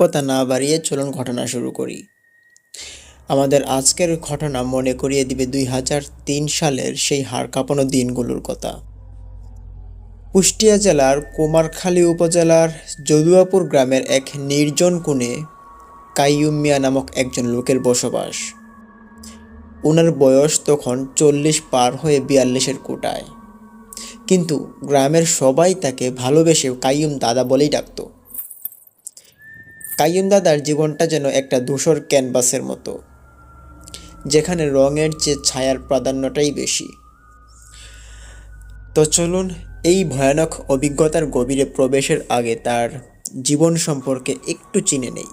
কথা না বাড়িয়ে চলুন ঘটনা শুরু করি। আমাদের আজকের ঘটনা মনে করিয়ে দিবে দুই হাজার তিন সালের সেই হাড় কাঁপানো দিনগুলোর কথা। কুষ্টিয়া জেলার কুমারখালী উপজেলার যদুয়াপুর গ্রামের এক নির্জন কোণে কাইয়ুম মিয়া নামক একজন লোকের বসবাস। ওনার বয়স তখন চল্লিশ পার হয়ে বিয়াল্লিশের কোটায়। কিন্তু গ্রামের সবাই তাকে ভালোবেসে কাইয়ুম দাদা বলেই ডাকত। কাইয়ুম দাদার জীবনটা যেন একটা ধূসর ক্যানভাসের মতো, যেখানে রঙের চেয়ে ছায়ার প্রাধান্যটাই বেশি। তো চলুন, এই ভয়ানক অভিজ্ঞতার গভীরে প্রবেশের আগে তার জীবন সম্পর্কে একটু চিনে নেই।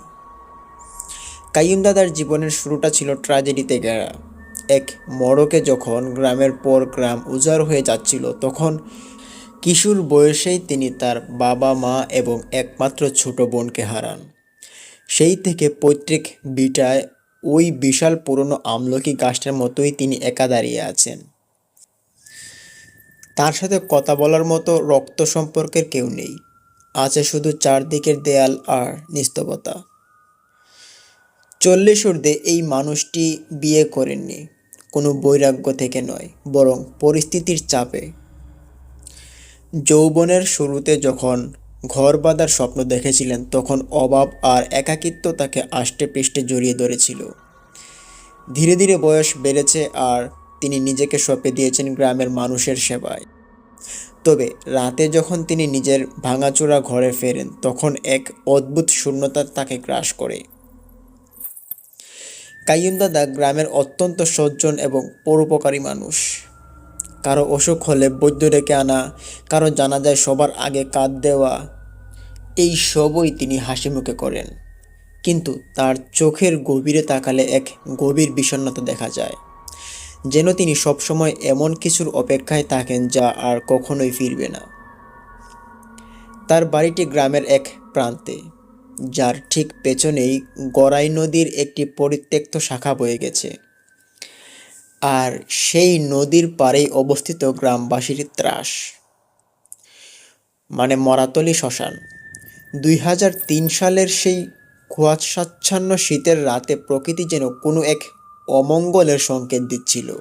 কাইয়ুম দাদার জীবনের শুরুটা ছিল ট্র্যাজেডিতে ঘেরা এক মড়কে যখন গ্রামের পর গ্রাম উজাড় হয়ে যাচ্ছিল, তখন কিশোর বয়সেই তিনি তার বাবা মা এবং একমাত্র ছোট বোনকে হারান। সেই থেকে পৈতৃক বিটায় ওই বিশাল পুরনো আমলকি গাছটার মতোই তিনি একা দাঁড়িয়ে আছেন। তার সাথে কথা বলার মতো রক্ত সম্পর্কের কেউ নেই। আছে শুধু চারদিকের দেয়াল আর নিস্তবতা। চল্লিশ ঊর্ধ্বে এই মানুষটি বিয়ে করেননি। কোনো বৈরাগ্য থেকে নয়, বরং পরিস্থিতির চাপে। যৌবনের শুরুতে যখন ঘর বাঁধার স্বপ্ন দেখেছিলেন, তখন অভাব আর একাকিত্ব তাকে আষ্টে পৃষ্ঠে জড়িয়ে ধরেছিল। ধীরে ধীরে বয়স বেড়েছে আর তিনি নিজেকে সঁপে দিয়েছেন গ্রামের মানুষের সেবায়। তবে রাতে যখন তিনি নিজের ভাঙাচোরা ঘরে ফেরেন, তখন এক অদ্ভুত শূন্যতা তাকে গ্রাস করে। কাইয়ুম দাদা গ্রামের অত্যন্ত সজ্জন এবং পরোপকারী মানুষ। কারও অসুখ হলে বৈদ্য ডেকে আনা, কারও জানা যায় সবার আগে কাঁদ দেওয়া। এই সবই তিনি হাসি মুখে করেন। কিন্তু তার চোখের গভীরে তাকালে এক গভীর বিষণ্ণতা দেখা যায়। যেন তিনি সবসময় এমন কিছুর অপেক্ষায় থাকেন যা আর কখনোই ফিরবে না। তার বাড়িটি গ্রামের এক প্রান্তে, যার ঠিক পেছনেই গড়াই নদীর একটি পরিত্যক্ত শাখা বয়ে গেছে। আর সেই নদীর পাড়েই অবস্থিত গ্রামবাসীর ত্রাস। মানে মরাতলি শ্মশান। দুই হাজার তিন সালের সেই কুয়াশাচ্ছন্ন শীতের রাতে প্রকৃতি যেন কোনো এক অমঙ্গলের সংকেত দিচ্ছিল।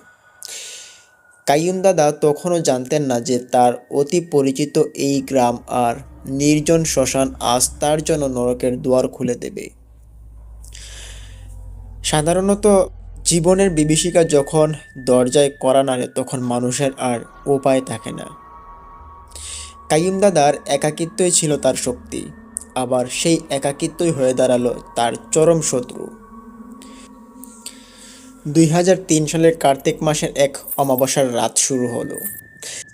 কাইয়ুম দাদা তখনও জানতেন না যে তার অতি পরিচিত এই গ্রাম আর নির্জন শ্মশান আজ তার জন্য নরকের দুয়ার খুলে দেবে। সাধারণত জীবনের বিভীষিকা যখন দরজায় করা নাড়ে, তখন মানুষের আর উপায় থাকে না। কাইয়ুম দাদার একাকিত্বই ছিল তার শক্তি, আবার সেই একাকিত্বই হয়ে দাঁড়াল তার চরম শত্রু। দুই হাজার তিন সালের কার্তিক মাসের এক অমাবস্যার রাত শুরু হলো।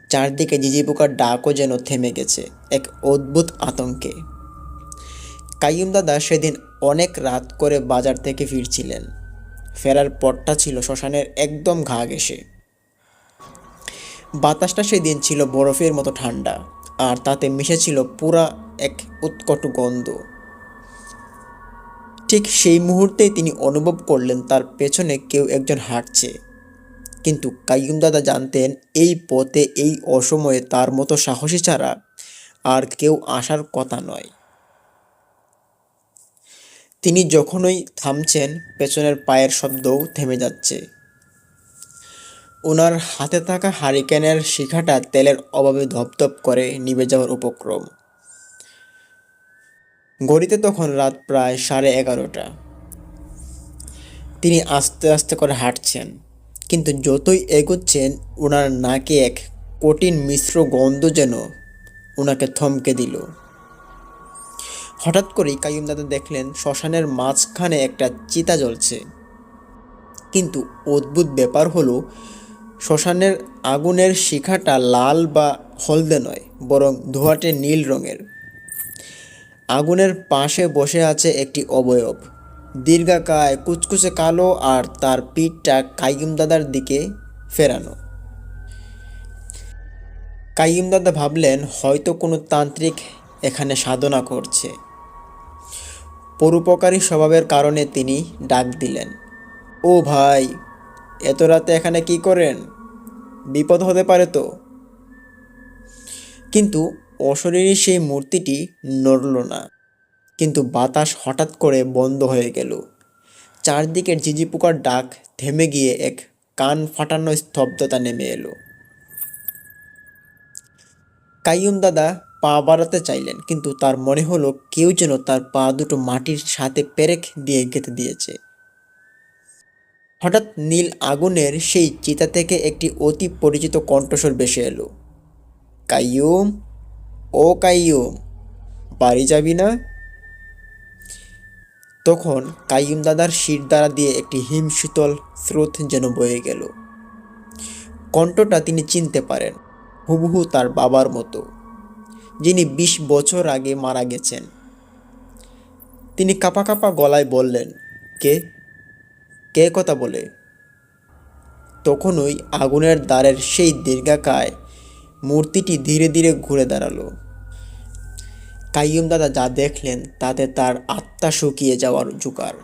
চারদিকে জিজি পোকার ডাকও যেন থেমে গেছে, এক অদ্ভুত আতঙ্কে। কাইয়ুম দাদা সেদিন অনেক রাত করে বাজার থেকে ফিরছিলেন। ফেরার পথটা ছিল শ্মশানের একদম ঘা ঘেসে বাতাসটা সেদিন ছিল বরফের মতো ঠান্ডা, আর তাতে মিশেছিল পুরা এক উৎকট গন্ধ। ঠিক সেই মুহূর্তেই তিনি অনুভব করলেন তার পেছনে কেউ একজন হাঁটছে। কিন্তু কাইয়ুম দাদা জানতেন এই পথে, এই অসময়ে তার মতো সাহসী ছাড়া আর কেউ আসার কথা নয়। তিনি যখনই থামছেন, পেছনের পায়ের শব্দও থেমে যাচ্ছে। ওনার হাতে থাকা হারিকেনের শিখাটা তেলের অভাবে ধপধপ করে নিভে যাওয়ার উপক্রম। ঘড়িতে তখন রাত প্রায় সাড়ে এগারোটা। তিনি আস্তে আস্তে করে হাঁটছেন, কিন্তু যতই এগোচ্ছেন, ওনার নাকে এক কঠিন মিশ্র গন্ধ যেন ওনাকে থমকে দিল। হঠাৎ করেই কাইম দাদা দেখলেন শ্মশানের মাঝখানে একটা চিতা জ্বলছে। কিন্তু অদ্ভুত ব্যাপার হলো, শ্মশানের আগুনের শিখাটা লাল বা হলদে নয়, বরং ধোয়াটে নীল রঙের। আগুনের পাশে বসে আছে একটি অবয়ব। দীর্ঘাকায় কুচকুচে কালো আর তার পিঠটা কাইয়ুম দাদার দিকে ফেরানো। কাইয়ুম দাদা ভাবলেন, হয়তো কোনো তান্ত্রিক এখানে সাধনা করছে। পরোপকারী স্বভাবের কারণে তিনি ডাক দিলেন। ও ভাই, এত রাতে এখানে কি করেন? বিপদ হতে পারে তো? কিন্তু অশরীরী সেই মূর্তিটি নড়ল না। কিন্তু বাতাস হঠাৎ করে বন্ধ হয়ে গেল। চারদিকের ঝিঝি পোকার ডাক থেমে গিয়ে এক কান ফাটানো স্তব্ধতা নেমে এলো। কাইয়ুম দাদা পা বাড়াতে চাইলেন, কিন্তু তার মনে হলো কেউ যেন তার পা দুটো মাটির সাথে পেরেক দিয়ে গেঁথে দিয়েছে। হঠাৎ নীল আগুনের সেই চিতা থেকে একটি অতি পরিচিত কণ্ঠস্বর ভেসে এলো। কাইয়ুম, ও কাইয়ুম, বাড়ি যাবি না? তখন কাইয়ুম দাদার শির দ্বারা দিয়ে একটি হিমশীতল স্রোত যেন বয়ে গেল। কণ্ঠটা তিনি চিনতে পারেন, হুবহু তার বাবার মতো। যিনি বিশ বছর আগে মারা গেছেন। তিনি কাপা কাপা গলায় বললেন, কে? কে কথা বলে? তখনই আগুনের দ্বারের সেই দীর্ঘাকায় মূর্তিটি ধীরে ধীরে ঘুরে দাঁড়াল। কাইয়ুম দাদা যা দেখলেন, তাতে তার আত্মা শুকিয়ে যাওয়ার জোগাড়।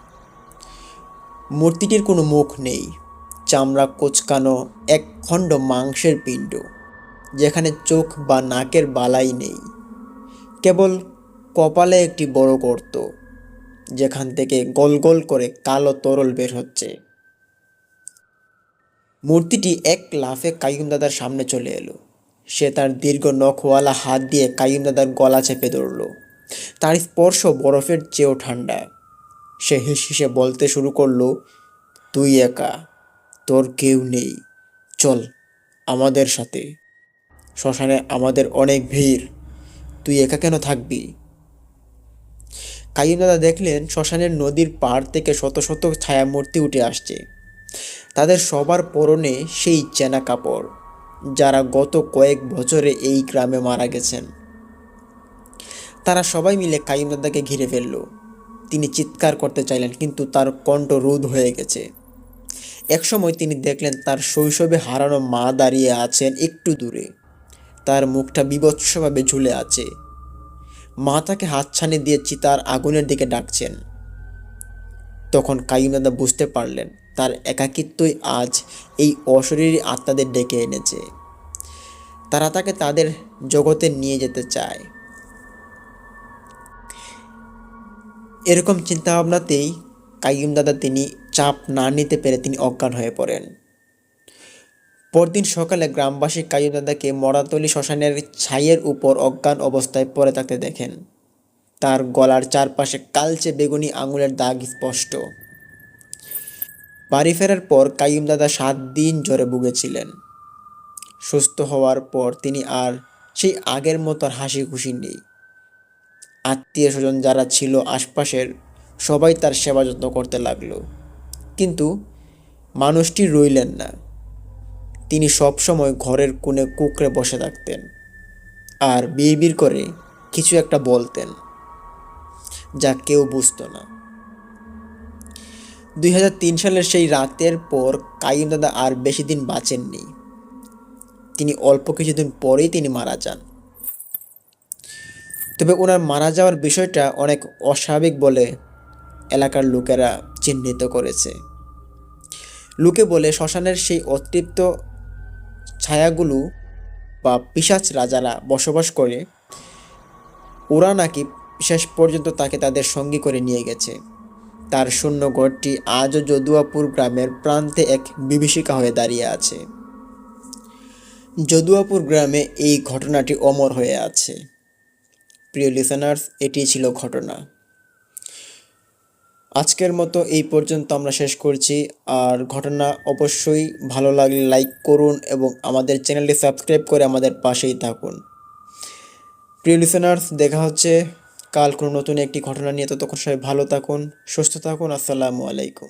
মূর্তিটির কোনো মুখ নেই, চামড়া কোচকানো এক খণ্ড মাংসের পিণ্ড। যেখানে চোখ বা নাকের বালাই নেই। কেবল কপালে একটি বড় গর্ত, যেখান থেকে গোল গোল করে কালো তরল বের হচ্ছে। মূর্তিটি এক লাফে কাইয়ুম দাদার সামনে চলে এলো। সে তার দীর্ঘ নখওয়ালা হাত দিয়ে কাইয়ুম দাদার গলা চেপে ধরল। তার স্পর্শ বরফের চেয়েও ঠান্ডা। সে হিসে বলতে শুরু করল, তুই একা, তোর কেউ নেই। চল, আমাদের সাথে। শ্মশানে আমাদের অনেক ভিড়। তুই একা কেন থাকবি? কাইয়ুম দাদা দেখলেন শ্মশানের নদীর পাড় থেকে শত শত ছায়ামূর্তি উঠে আসছে। তাদের সবার পরনে সেই চেনা কাপড়, যারা গত কয়েক বছরে এই গ্রামে মারা গেছেন। তারা সবাই মিলে কাইম দাদাকে ঘিরে ফেলল। তিনি চিৎকার করতে চাইলেন, কিন্তু তার কণ্ঠ রোধ হয়ে গেছে। একসময় তিনি দেখলেন তার শৈশবে হারানো মা দাঁড়িয়ে আছেন একটু দূরে। তার মুখটা বিভৎসভাবে ঝুলে আছে। মা তাকে হাতছানি দিয়ে চিতার আগুনের দিকে ডাকছেন। তখন কাইম দাদা বুঝতে পারলেন, তার একাকিত্বই আজ এই অশরীরী আত্মাদের ডেকে এনেছে। তারা তাকে তাদের জগতে নিয়ে যেতে চায়। এরকম চিন্তাভাবনাতেই কাইয়ুম দাদা তিনি চাপ না নিতে পেরে তিনি অজ্ঞান হয়ে পড়েন। পরদিন সকালে গ্রামবাসী কাইয়ুম দাদাকে মরাতলি শ্মশানের ছাইয়ের উপর অজ্ঞান অবস্থায় পড়ে থাকতে দেখেন। তার গলার চারপাশে কালচে বেগুনি আঙুলের দাগ স্পষ্ট। বাড়ি ফেরার পর কাইয়ুম দাদা সাত দিন জ্বরে ভুগেছিলেন। সুস্থ হওয়ার পর তিনি আর সেই আগের মতো হাসি খুশি নেই। আত্মীয় স্বজন যারা ছিল আশপাশের সবাই তার সেবা যত্ন করতে লাগল। কিন্তু মানুষটি রইলেন না। তিনি সবসময় ঘরের কোণে কুকড়ে বসে থাকতেন আর বিড়বিড় করে কিছু একটা বলতেন, যা কেউ বুঝতো না। দুই হাজার তিন সালের সেই রাতের পর কাইম দাদা আর বেশি দিন বাঁচেননি। তিনি অল্প কিছুদিন পরেই তিনি মারা যান। তবে ওনার মারা যাওয়ার বিষয়টা অনেক অস্বাভাবিক বলে এলাকার লোকেরা চিহ্নিত করেছে। লোকে বলে শ্মশানের সেই অতৃপ্ত ছায়াগুলো বা পিসাচ রাজারা বসবাস করে, ওরা নাকি শেষ পর্যন্ত তাকে তাদের সঙ্গী করে নিয়ে গেছে। তার শূন্য ঘরটি আজও যদুয়াপুর গ্রামের প্রান্তে এক বিভীষিকা হয়ে দাঁড়িয়ে আছে। যদুয়াপুর গ্রামে এই ঘটনাটি অমর হয়ে আছে। প্রিয় লিসেনার্স এটি ছিল ঘটনা। আজকের মতো এই পর্যন্ত আমরা শেষ করছি। আর ঘটনা অবশ্যই ভালো লাগলে লাইক করুন এবং আমাদের চ্যানেলটি সাবস্ক্রাইব করে আমাদের পাশেই থাকুন। প্রিয় লিসেনার্স দেখা হচ্ছে কাল কোনো নতুন একটি ঘটনা নিয়ে। ততক্ষণ সবাই ভালো থাকুন, সুস্থ থাকুন। আসসালামু আলাইকুম।